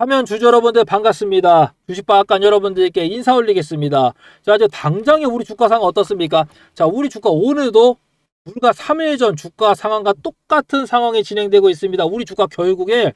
화면 주주 여러분들 반갑습니다. 주식박간 여러분들께 인사 올리겠습니다. 자, 이제 당장의 우리 주가 상황 어떻습니까? 자, 우리 주가 오늘도 불과 3일 전 주가 상황과 똑같은 상황이 진행되고 있습니다. 우리 주가 결국에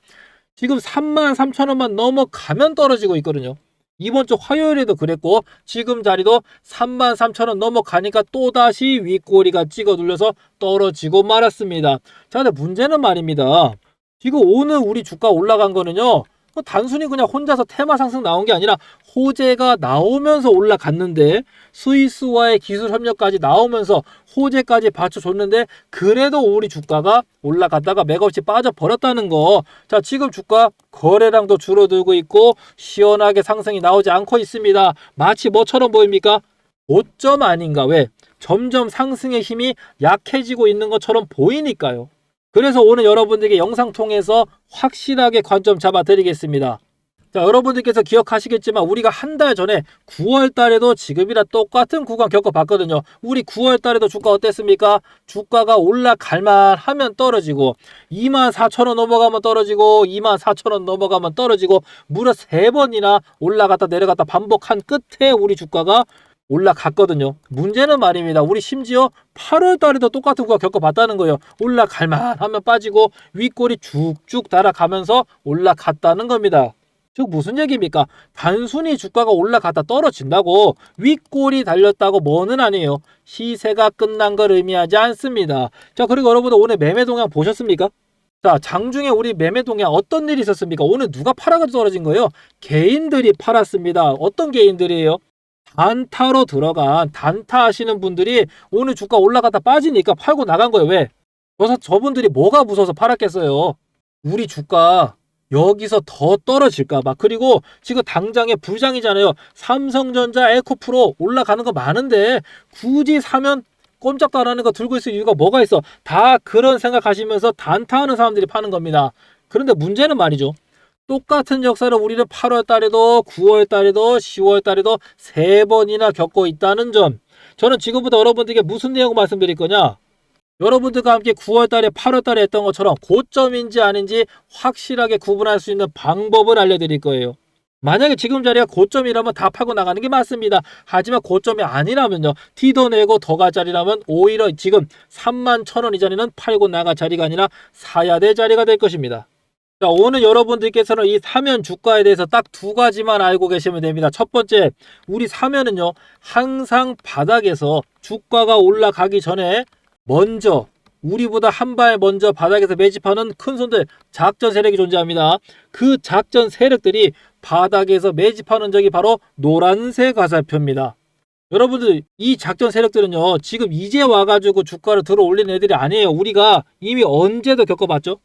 지금 3만 3천 원만 넘어가면 떨어지고 있거든요. 이번 주 화요일에도 그랬고 지금 자리도 3만 3천 원 넘어가니까 또다시 윗꼬리가 찍어 눌려서 떨어지고 말았습니다. 자, 근데 문제는 말입니다. 지금 오늘 우리 주가 올라간 거는요. 뭐 단순히 그냥 혼자서 테마 상승 나온 게 아니라 호재가 나오면서 올라갔는데 스위스와의 기술 협력까지 나오면서 호재까지 받쳐줬는데 그래도 우리 주가가 올라갔다가 맥없이 빠져버렸다는 거. 자 지금 주가 거래량도 줄어들고 있고 시원하게 상승이 나오지 않고 있습니다. 마치 뭐처럼 보입니까? 고점 아닌가 왜? 점점 상승의 힘이 약해지고 있는 것처럼 보이니까요. 그래서 오늘 여러분들에게 영상 통해서 확실하게 관점 잡아 드리겠습니다. 자, 여러분들께서 기억하시겠지만 우리가 한 달 전에 9월 달에도 지금이랑 똑같은 구간 겪어봤거든요. 우리 9월 달에도 주가 어땠습니까? 주가가 올라갈만 하면 떨어지고 2만 4천 원 넘어가면 떨어지고 2만 4천 원 넘어가면 떨어지고 무려 세 번이나 올라갔다 내려갔다 반복한 끝에 우리 주가가 올라갔거든요. 문제는 말입니다. 우리 심지어 8월 달에도 똑같은 거 겪어봤다는 거예요. 올라갈만 하면 빠지고 윗골이 쭉쭉 달아가면서 올라갔다는 겁니다. 즉 무슨 얘기입니까? 단순히 주가가 올라갔다 떨어진다고 윗골이 달렸다고 뭐는 아니에요. 시세가 끝난 걸 의미하지 않습니다. 자 그리고 여러분들 오늘 매매 동향 보셨습니까? 자 장중에 우리 매매 동향 어떤 일이 있었습니까? 오늘 누가 팔아가지고 떨어진 거예요? 개인들이 팔았습니다. 어떤 개인들이에요? 단타로 들어간 단타 하시는 분들이 오늘 주가 올라갔다 빠지니까 팔고 나간 거예요. 왜? 그래서 저분들이 뭐가 무서워서 팔았겠어요? 우리 주가 여기서 더 떨어질까봐. 그리고 지금 당장에 부장이잖아요. 삼성전자 에코프로 올라가는 거 많은데 굳이 사면 꼼짝도 안 하는 거 들고 있을 이유가 뭐가 있어? 다 그런 생각하시면서 단타하는 사람들이 파는 겁니다. 그런데 문제는 말이죠. 똑같은 역사를 우리는 8월 달에도 9월 달에도 10월 달에도 세 번이나 겪고 있다는 점. 저는 지금부터 여러분들에게 무슨 내용 말씀드릴 거냐? 여러분들과 함께 9월 달에 8월 달에 했던 것처럼 고점인지 아닌지 확실하게 구분할 수 있는 방법을 알려드릴 거예요. 만약에 지금 자리가 고점이라면 다 팔고 나가는 게 맞습니다. 하지만 고점이 아니라면요. 티도 내고 더 갈 자리라면 오히려 지금 3만 천 원 이 자리는 팔고 나갈 자리가 아니라 사야 될 자리가 될 것입니다. 자, 오늘 여러분들께서는 이 사면 주가에 대해서 딱 두 가지만 알고 계시면 됩니다. 첫 번째, 우리 사면은요, 항상 바닥에서 주가가 올라가기 전에 먼저 우리보다 한 발 먼저 바닥에서 매집하는 큰 손들 작전 세력이 존재합니다. 그 작전 세력들이 바닥에서 매집하는 적이 바로 노란색 화살표입니다. 여러분들 이 작전 세력들은요 지금 이제 와가지고 주가를 들어 올린 애들이 아니에요. 우리가 이미 언제도 겪어봤죠.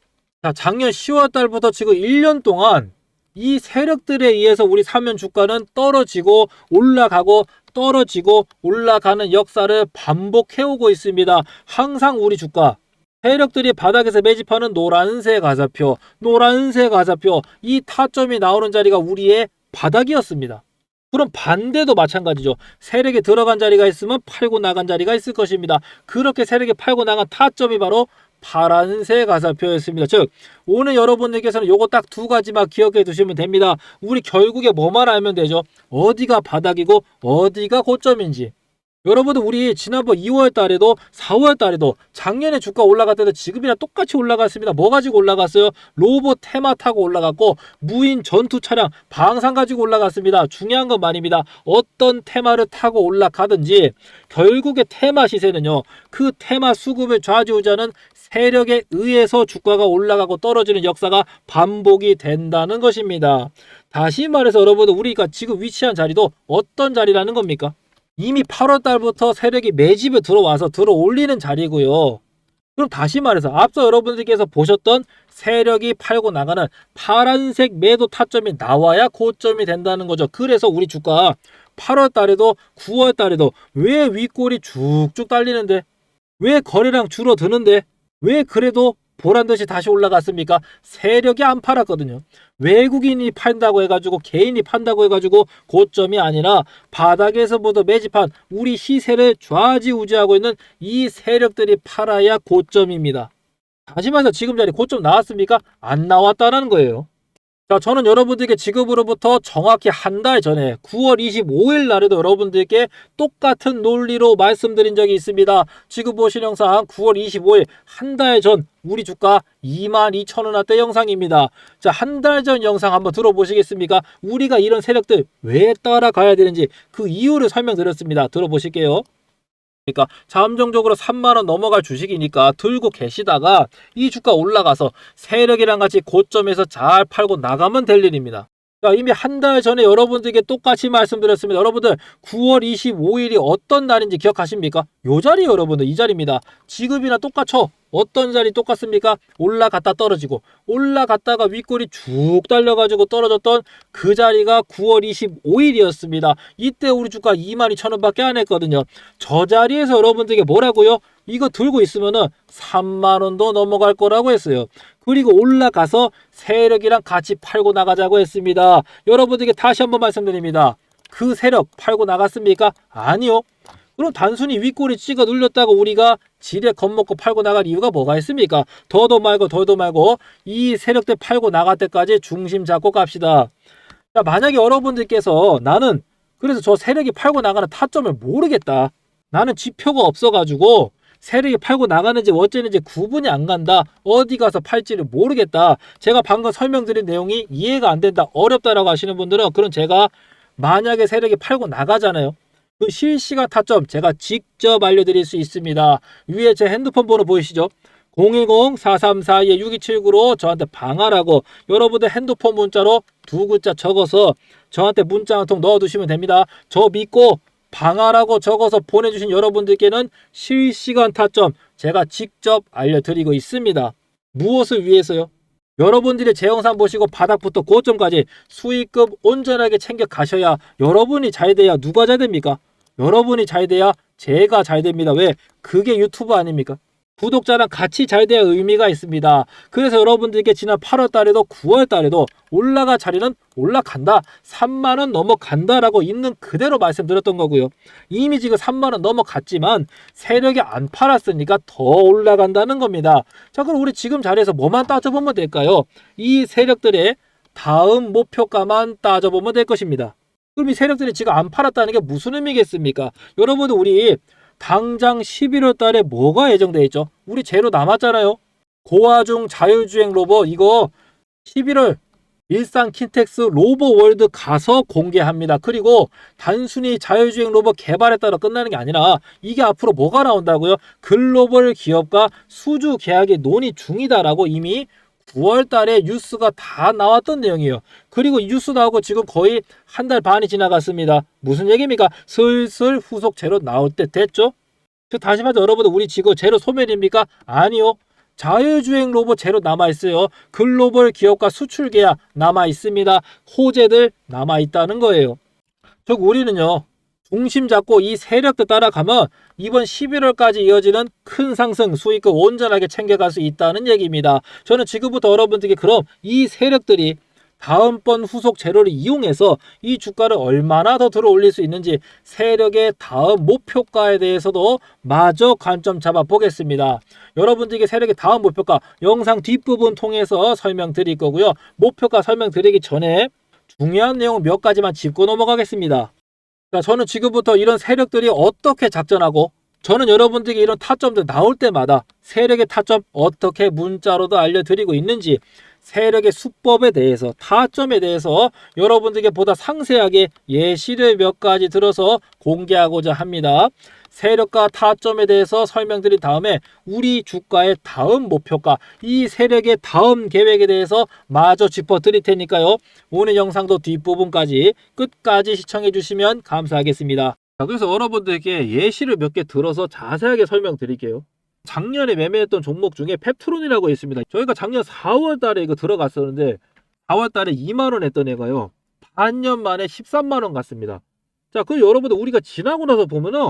자 작년 10월 달부터 지금 1년 동안 이 세력들에 의해서 우리 사면 주가는 떨어지고 올라가고 떨어지고 올라가는 역사를 반복해오고 있습니다. 항상 우리 주가 세력들이 바닥에서 매집하는 노란색 가사표, 노란색 가사표, 이 타점이 나오는 자리가 우리의 바닥이었습니다. 그럼 반대도 마찬가지죠. 세력이 들어간 자리가 있으면 팔고 나간 자리가 있을 것입니다. 그렇게 세력이 팔고 나간 타점이 바로 파란색 가사표였습니다. 즉 오늘 여러분들께서는 요거 딱 두 가지만 기억해 두시면 됩니다. 우리 결국에 뭐만 알면 되죠? 어디가 바닥이고 어디가 고점인지. 여러분들 우리 지난번 2월 달에도 4월 달에도 작년에 주가 올라갈 때도 지금이랑 똑같이 올라갔습니다. 뭐 가지고 올라갔어요? 로봇 테마 타고 올라갔고 무인 전투 차량 방산 가지고 올라갔습니다. 중요한 건 말입니다. 어떤 테마를 타고 올라가든지 결국에 테마 시세는요. 그 테마 수급을 좌지우지하는 세력에 의해서 주가가 올라가고 떨어지는 역사가 반복이 된다는 것입니다. 다시 말해서 여러분들 우리가 지금 위치한 자리도 어떤 자리라는 겁니까? 이미 8월 달부터 세력이 매집에 들어와서 들어 올리는 자리고요. 그럼 다시 말해서 앞서 여러분들께서 보셨던 세력이 팔고 나가는 파란색 매도 타점이 나와야 고점이 된다는 거죠. 그래서 우리 주가 8월 달에도 9월 달에도 왜 윗골이 쭉쭉 달리는데 왜 거래량 줄어드는데 왜 그래도 보란 듯이 다시 올라갔습니까? 세력이 안 팔았거든요. 외국인이 판다고 해가지고 개인이 판다고 해가지고 고점이 아니라 바닥에서부터 매집한 우리 시세를 좌지우지하고 있는 이 세력들이 팔아야 고점입니다. 다시 말해서 지금 자리 고점 나왔습니까? 안 나왔다는 거예요. 자, 저는 여러분들께 지금으로부터 정확히 한 달 전에 9월 25일 날에도 여러분들께 똑같은 논리로 말씀드린 적이 있습니다. 지금 보신 영상 9월 25일 한 달 전 우리 주가 22,000원대 영상입니다. 자, 한 달 전 영상 한번 들어보시겠습니까? 우리가 이런 세력들 왜 따라가야 되는지 그 이유를 설명드렸습니다. 들어보실게요. 그러니까 잠정적으로 3만 원 넘어갈 주식이니까 들고 계시다가 이 주가 올라가서 세력이랑 같이 고점에서 잘 팔고 나가면 될 일입니다. 자, 이미 한 달 전에 여러분들에게 똑같이 말씀드렸습니다. 여러분들 9월 25일이 어떤 날인지 기억하십니까? 요 자리 여러분들 이 자리입니다. 지금이나 똑같죠? 어떤 자리 똑같습니까? 올라갔다 떨어지고 올라갔다가 윗골이 쭉 달려가지고 떨어졌던 그 자리가 9월 25일이었습니다. 이때 우리 주가 22,000원밖에 안 했거든요. 저 자리에서 여러분들에게 뭐라고요? 이거 들고 있으면은 3만 원도 넘어갈 거라고 했어요. 그리고 올라가서 세력이랑 같이 팔고 나가자고 했습니다. 여러분들에게 다시 한번 말씀드립니다. 그 세력 팔고 나갔습니까? 아니요. 그럼 단순히 윗골이 찍어 눌렸다고 우리가 지레 겁먹고 팔고 나갈 이유가 뭐가 있습니까? 더도 말고 더도 말고 이 세력들 팔고 나갈 때까지 중심 잡고 갑시다. 자, 만약에 여러분들께서 나는 그래서 저 세력이 팔고 나가는 타점을 모르겠다. 나는 지표가 없어가지고 세력이 팔고 나가는지 어쩌는지 구분이 안 간다. 어디 가서 팔지를 모르겠다. 제가 방금 설명드린 내용이 이해가 안 된다. 어렵다라고 하시는 분들은 그럼 제가 만약에 세력이 팔고 나가잖아요. 그 실시간 타점 제가 직접 알려드릴 수 있습니다. 위에 제 핸드폰 번호 보이시죠? 010-4342-6279로 저한테 방하라고 여러분들 핸드폰 문자로 두 글자 적어서 저한테 문자 한 통 넣어두시면 됩니다. 저 믿고 방하라고 적어서 보내주신 여러분들께는 실시간 타점 제가 직접 알려드리고 있습니다. 무엇을 위해서요? 여러분들이 제 영상 보시고 바닥부터 고점까지 수익금 온전하게 챙겨 가셔야 여러분이 잘 돼야 누가 잘 됩니까? 여러분이 잘 돼야 제가 잘 됩니다. 왜? 그게 유튜브 아닙니까? 구독자랑 같이 잘 돼야 의미가 있습니다. 그래서 여러분들께 지난 8월 달에도 9월 달에도 올라가 자리는 올라간다. 3만 원 넘어간다라고 있는 그대로 말씀드렸던 거고요. 이미 지금 3만 원 넘어갔지만 세력이 안 팔았으니까 더 올라간다는 겁니다. 자, 그럼 우리 지금 자리에서 뭐만 따져보면 될까요? 이 세력들의 다음 목표가만 따져보면 될 것입니다. 그럼 이 세력들이 지금 안 팔았다는 게 무슨 의미겠습니까? 여러분 우리 당장 11월 달에 뭐가 예정돼 있죠? 우리 제로 남았잖아요. 고화중 자율주행 로봇 이거 11월 일산 킨텍스 로보월드 가서 공개합니다. 그리고 단순히 자율주행 로봇 개발에 따라 끝나는 게 아니라 이게 앞으로 뭐가 나온다고요? 글로벌 기업과 수주 계약의 논의 중이다라고 이미 9월 달에 뉴스가 다 나왔던 내용이에요. 그리고 이 뉴스 나오고 지금 거의 한 달 반이 지나갔습니다. 무슨 얘기입니까? 슬슬 후속 제로 나올 때 됐죠? 그 다시 말해서 여러분들 우리 지금 제로 소멸입니까? 아니요. 자율주행 로봇 제로 남아 있어요. 글로벌 기업과 수출 계약 남아 있습니다. 호재들 남아 있다는 거예요. 즉 우리는요. 중심 잡고 이 세력들 따라가면 이번 11월까지 이어지는 큰 상승 수익을 온전하게 챙겨갈 수 있다는 얘기입니다. 저는 지금부터 여러분들께 그럼 이 세력들이 다음번 후속 재료를 이용해서 이 주가를 얼마나 더 들어 올릴 수 있는지 세력의 다음 목표가에 대해서도 마저 관점 잡아 보겠습니다. 여러분들에게 세력의 다음 목표가 영상 뒷부분 통해서 설명드릴 거고요. 목표가 설명드리기 전에 중요한 내용 몇 가지만 짚고 넘어가겠습니다. 자, 저는 지금부터 이런 세력들이 어떻게 작전하고 저는 여러분들에게 이런 타점들 나올 때마다 세력의 타점 어떻게 문자로도 알려드리고 있는지 세력의 수법에 대해서 타점에 대해서 여러분들에게 보다 상세하게 예시를 몇 가지 들어서 공개하고자 합니다. 세력과 타점에 대해서 설명드린 다음에 우리 주가의 다음 목표가 이 세력의 다음 계획에 대해서 마저 짚어 드릴 테니까요. 오늘 영상도 뒷부분까지 끝까지 시청해 주시면 감사하겠습니다. 자, 그래서 여러분들에게 예시를 몇 개 들어서 자세하게 설명드릴게요. 작년에 매매했던 종목 중에 펩트론이라고 있습니다. 저희가 작년 4월 달에 이거 들어갔었는데 4월 달에 2만 원 했던 애가요. 반년 만에 13만 원 갔습니다. 자, 그 여러분들 우리가 지나고 나서 보면은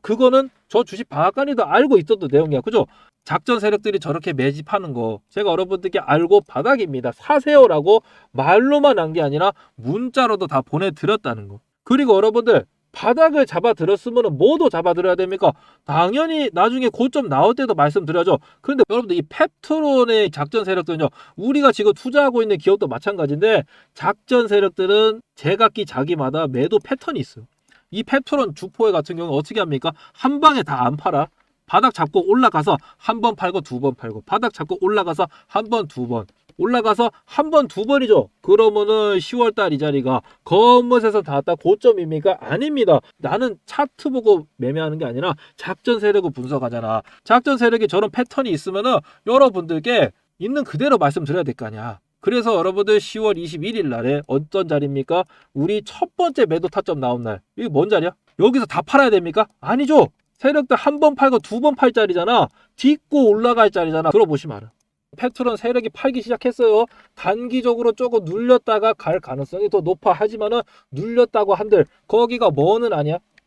그거는 저 주식 방앗간이도 알고 있었던 내용이야. 그죠? 작전 세력들이 저렇게 매집하는 거 제가 여러분들께 알고 바닥입니다. 사세요라고 말로만 한 게 아니라 문자로도 다 보내드렸다는 거. 그리고 여러분들 바닥을 잡아들었으면 뭐도 잡아들어야 됩니까? 당연히 나중에 고점 나올 때도 말씀드려야죠. 그런데 여러분들 이 펩트론의 작전 세력들은요. 우리가 지금 투자하고 있는 기업도 마찬가지인데 작전 세력들은 제각기 자기마다 매도 패턴이 있어요. 이 펩트론 주포회 같은 경우는 어떻게 합니까? 한 방에 다 안 팔아. 바닥 잡고 올라가서 한 번 팔고 두 번 팔고 바닥 잡고 올라가서 한 번 두 번 올라가서 한 번 두 번이죠. 그러면은 10월 달 이 자리가 검은에서 닿았다 고점입니까? 아닙니다. 나는 차트 보고 매매하는 게 아니라 작전 세력을 분석하잖아. 작전 세력이 저런 패턴이 있으면은 여러분들께 있는 그대로 말씀드려야 될 거 아니야. 그래서 여러분들 10월 21일 날에 어떤 자리입니까? 우리 첫 번째 매도 타점 나온 날. 이게 뭔 자리야? 여기서 다 팔아야 됩니까? 아니죠. 세력들 한 번 팔고 두 번 팔 자리잖아. 딛고 올라갈 자리잖아. 들어보시면 알아. 페트론 세력이 팔기 시작했어요. 단기적으로 조금 눌렸다가 갈 가능성이 더 높아 하지만은 눌렸다고 한들 거기가 뭐는 아니야?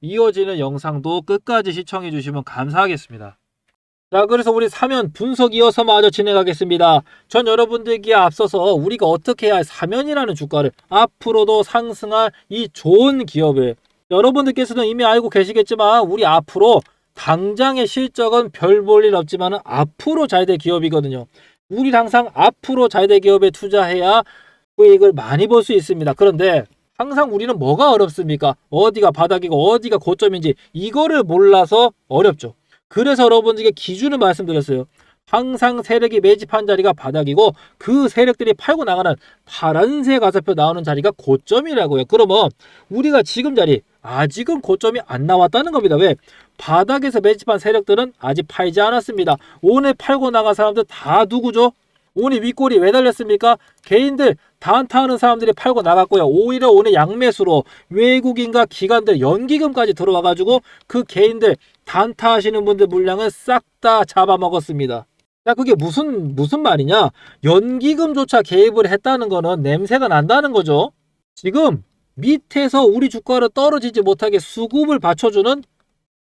이어지는 영상도 끝까지 시청해 주시면 감사하겠습니다. 자, 그래서 우리 사면 분석 이어서 마저 진행하겠습니다. 전 여러분들께 앞서서 우리가 어떻게 해야 할 사면이라는 주가를 앞으로도 상승할 이 좋은 기업을 여러분들께서는 이미 알고 계시겠지만 우리 앞으로 당장의 실적은 별 볼 일 없지만 앞으로 잘 될 기업이거든요. 우리 항상 앞으로 잘 될 기업에 투자해야 수익을 많이 볼 수 있습니다. 그런데 항상 우리는 뭐가 어렵습니까? 어디가 바닥이고 어디가 고점인지 이거를 몰라서 어렵죠. 그래서 여러분들께 기준을 말씀드렸어요. 항상 세력이 매집한 자리가 바닥이고 그 세력들이 팔고 나가는 파란색 가사표 나오는 자리가 고점이라고요. 그러면 우리가 지금 자리 아직은 고점이 안 나왔다는 겁니다. 왜? 바닥에서 매집한 세력들은 아직 팔지 않았습니다. 오늘 팔고 나간 사람들 다 누구죠? 오늘 윗골이 왜 달렸습니까? 개인들 단타하는 사람들이 팔고 나갔고요. 오히려 오늘 양매수로 외국인과 기관들 연기금까지 들어와가지고 그 개인들 단타하시는 분들 물량을 싹 다 잡아먹었습니다. 자, 그게 무슨 무슨 말이냐? 연기금조차 개입을 했다는 거는 냄새가 난다는 거죠. 지금 밑에서 우리 주가를 떨어지지 못하게 수급을 받쳐주는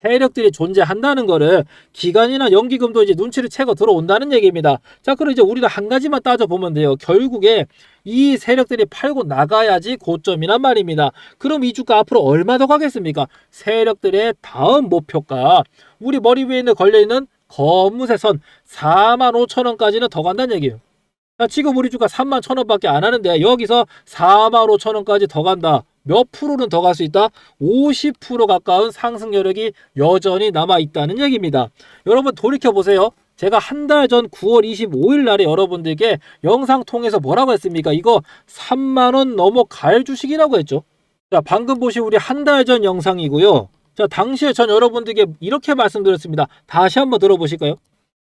세력들이 존재한다는 거를 기관이나 연기금도 이제 눈치를 채고 들어온다는 얘기입니다. 자, 그럼 이제 우리가 한 가지만 따져보면 돼요. 결국에 이 세력들이 팔고 나가야지 고점이란 말입니다. 그럼 이 주가 앞으로 얼마 더 가겠습니까? 세력들의 다음 목표가 우리 머리 위에 있는 걸려있는 검은색 선 4만 5천 원까지는 더 간다는 얘기예요. 자, 지금 우리 주가 3만 천 원밖에 안 하는데 여기서 4만 5천 원까지 더 간다. 몇 프로는 더 갈 수 있다? 50% 가까운 상승 여력이 여전히 남아 있다는 얘기입니다. 여러분 돌이켜 보세요. 제가 한 달 전 9월 25일 날에 여러분들께 영상 통해서 뭐라고 했습니까? 이거 3만 원 넘어갈 주식이라고 했죠. 자, 방금 보신 우리 한 달 전 영상이고요. 자, 당시에 전 여러분들께 이렇게 말씀드렸습니다. 다시 한번 들어보실까요?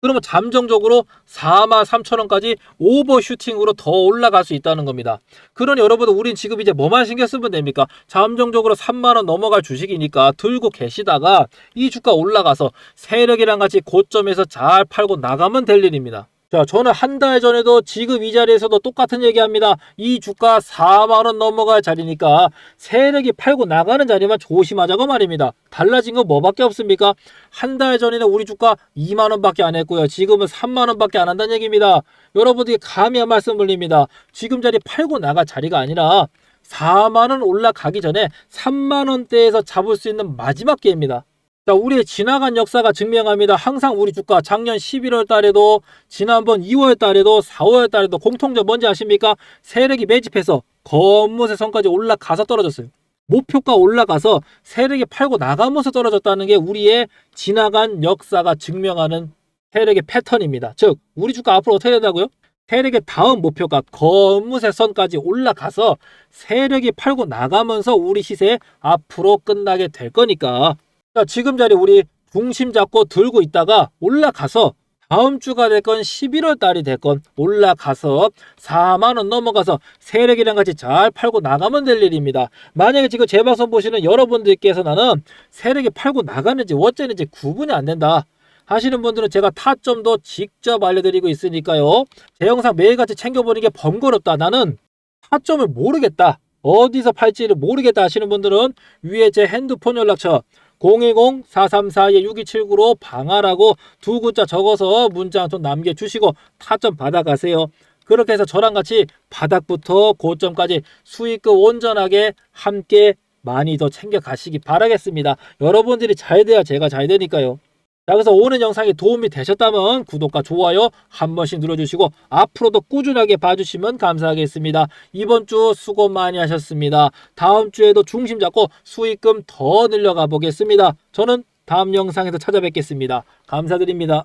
그러면 잠정적으로 4만 3천 원까지 오버슈팅으로 더 올라갈 수 있다는 겁니다. 그러니 여러분 우린 지금 이제 뭐만 신경 쓰면 됩니까? 잠정적으로 3만 원 넘어갈 주식이니까 들고 계시다가 이 주가 올라가서 세력이랑 같이 고점에서 잘 팔고 나가면 될 일입니다. 자, 저는 한 달 전에도 지금 이 자리에서도 똑같은 얘기합니다. 이 주가 4만 원 넘어갈 자리니까 세력이 팔고 나가는 자리만 조심하자고 말입니다. 달라진 건 뭐밖에 없습니까? 한 달 전에는 우리 주가 2만 원밖에 안 했고요. 지금은 3만 원밖에 안 한다는 얘기입니다. 여러분들이 감히 한 말씀 드립니다. 지금 자리 팔고 나갈 자리가 아니라 4만 원 올라가기 전에 3만 원대에서 잡을 수 있는 마지막 기회입니다. 자, 우리의 지나간 역사가 증명합니다. 항상 우리 주가 작년 11월 달에도 지난번 2월 달에도 4월 달에도 공통점 뭔지 아십니까? 세력이 매집해서 검무새 선까지 올라가서 떨어졌어요. 목표가 올라가서 세력이 팔고 나가면서 떨어졌다는 게 우리의 지나간 역사가 증명하는 세력의 패턴입니다. 즉, 우리 주가 앞으로 어떻게 된다고요? 세력의 다음 목표가 검무새 선까지 올라가서 세력이 팔고 나가면서 우리 시세 앞으로 끝나게 될 거니까 자, 지금 자리 우리 중심 잡고 들고 있다가 올라가서 다음 주가 됐건 11월 달이 됐건 올라가서 4만 원 넘어가서 세력이랑 같이 잘 팔고 나가면 될 일입니다. 만약에 지금 제 방송 보시는 여러분들께서 나는 세력이 팔고 나가는지 어쩌는지 구분이 안 된다. 하시는 분들은 제가 타점도 직접 알려드리고 있으니까요. 제 영상 매일같이 챙겨보는 게 번거롭다. 나는 타점을 모르겠다. 어디서 팔지를 모르겠다 하시는 분들은 위에 제 핸드폰 연락처 010-434-6279로 방하라고 두 글자 적어서 문자 한 통 남겨주시고 타점 받아가세요. 그렇게 해서 저랑 같이 바닥부터 고점까지 수익금 온전하게 함께 많이 더 챙겨가시기 바라겠습니다. 여러분들이 잘 돼야 제가 잘 되니까요. 자, 그래서 오늘 영상이 도움이 되셨다면 구독과 좋아요 한 번씩 눌러주시고 앞으로도 꾸준하게 봐주시면 감사하겠습니다. 이번 주 수고 많이 하셨습니다. 다음 주에도 중심 잡고 수익금 더 늘려가 보겠습니다. 저는 다음 영상에서 찾아뵙겠습니다. 감사드립니다.